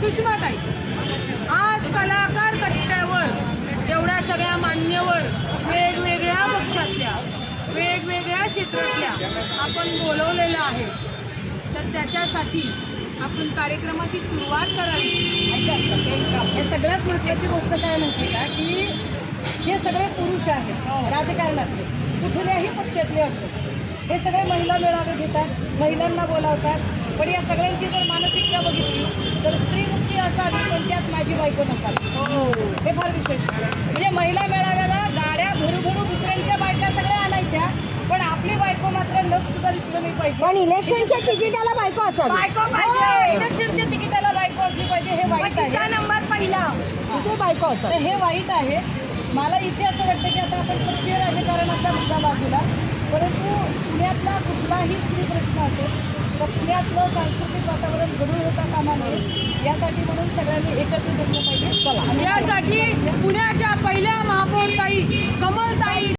सुषमाताई आज कलाकार कट्ट्यावर एवढ्या सगळ्या मान्यवर वेगवेगळ्या पक्षातल्या वेगवेगळ्या क्षेत्रातल्या आपण बोलवलेलं आहे. तर त्याच्यासाठी आपण कार्यक्रमाची सुरुवात करावी. हे सगळ्यात महत्वाची गोष्ट काय म्हणते का? की जे सगळे पुरुष आहेत हो. राजकारणातले कुठल्याही पक्षातले असो हे सगळे महिला मेळावे घेतात महिलांना बोलावतात. पण या सगळ्यांची जर मानसिकता बघितली तर स्त्रीमुक्ती असावी पण त्यात माझी बायको नसावी. हे फार विशेष. म्हणजे महिला मेळाव्याला गाड्या भरू भरू दुसऱ्यांच्या बायका सगळ्या आणायच्या पण आपली बायको मात्र नख सुद्धा दिसलं नाही पाहिजे. पण इलेक्शनच्या तिकिटाला बायको असावी. बायको हो, पाहिजे. इलेक्शनच्या तिकिटाला बायको असली पाहिजे हे वाईट आहे. नंबर पहिला. तिथे बायको तर असावी हे वाईट आहे. मला इथे असं वाटतं की आता आपण पक्षीय राजकारणाचा मुद्दा बाजूला कुठलाही स्त्री प्रश्न असेल तर पुण्यातलं सांस्कृतिक वातावरण घडून होता कामा नये यासाठी म्हणून सगळ्यांनी एकत्रित असलं पाहिजे. यासाठी